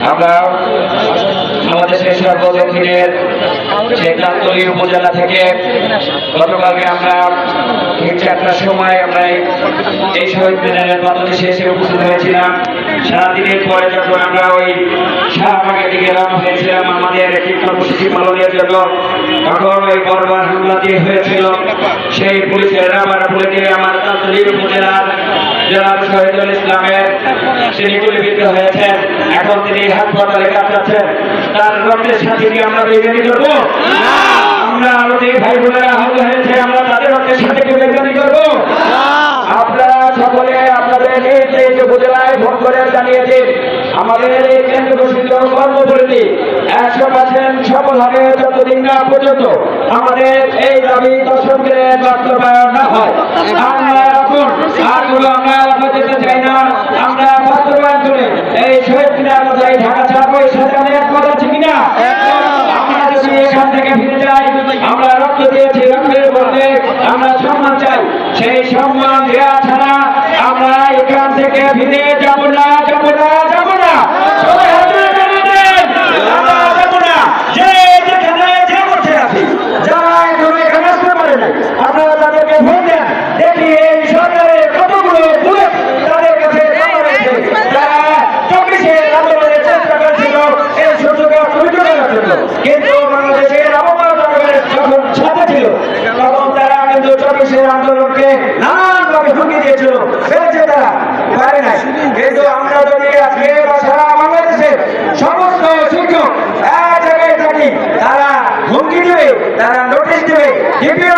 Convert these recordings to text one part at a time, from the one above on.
আমরা আমাদের সর্বদক্ষিণের সেই কান্তলী উপজেলা থেকে গতকালকে আমরা ঠিক চারটার সময় আমরা এই- শহীদ মিনারের মাধ্যমে শেষে উপস্থিত হয়েছিলাম। সারাদিনের পরে যখন আমরা ওই শাহবাগের দিকে রওনা হয়েছিলাম আমাদের একটি কর্মসূচি পালনের জন্য, তখন ওই বর্বর হামলা দিয়ে হয়েছিল, সেই পুলিশের বলে দিয়ে আমার কান্তলী উপজেলার জনাব শহীদুল ইসলামের তিনি গুলিবিদ্ধ হয়েছেন। এখন তিনি হাসপাতালে কাটাচ্ছেন তার রক্তের সাথে কি আমরা বেগানি করব? আমরা আরও যে ভাই বোনেরা আহত হয়েছে, আমরা তাদের রক্তের সাথে কি বেগানি করব? আপনারা সকলে আপনাদের নিজ উপজেলায় ফোন করে জানিয়েছেন আমাদের এই কেন্দ্র ঘোষিত কর্মপরিধি একশো পার্সেন্ট সফল হবে যতদিন না পর্যন্ত আমাদের এই দাবি দর্শকদের বাস্তবায়ন না হয়। আমরা এখন আর আমরা যেতে চাই না। আমরা বাস্তবায়ন আমরা এখান থেকে ফিরে যাই। আমরা রক্ত দিয়েছি রক্তের বলতে আমরা সম্মান চাই। সেই সম্মান দেওয়া ছাড়া আমরা এখান থেকে ফিরে যাব না যাব না যাব না সবাই হাত তুলে জানিয়ে দেন, আমরা যাব না যে যেখানে যে করছে আছি যারা এখনও এখানে আসতে পারে না আপনারা তাদেরকে ফোন দেন দেখি এই সরকারের কতগুলো বুলেট তাদের কাছে জমা রয়েছে যারা চব্বিশে আন্দোলনের চেষ্টা করেছিল এই সুযোগে অসুবিধা করার জন্য কিন্তু বাংলাদেশের আবহাওয়া জনগণের যখন সাথে ছিল, তখন তারা কিন্তু চব্বিশের আন্দোলনকে নানানভাবে হুমকি দিয়েছিল। পেরেছে তারা পারে নাই। কিন্তু আমরা যদি আজকে বা সারা বাংলাদেশের সমস্ত নোটিশ দেবে ডিপিও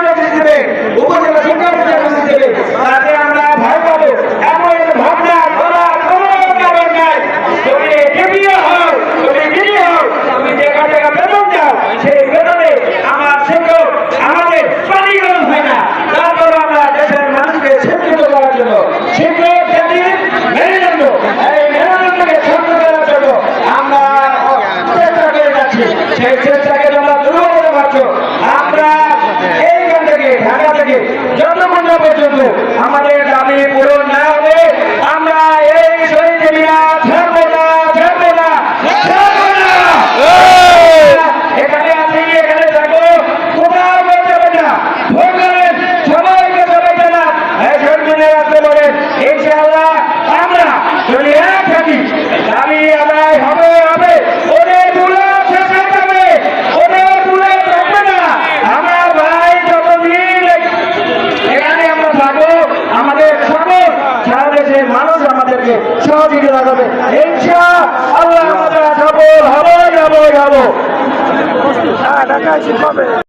পূরণ ইনশা আল্লাহ আমরা যাব হব যাব যাব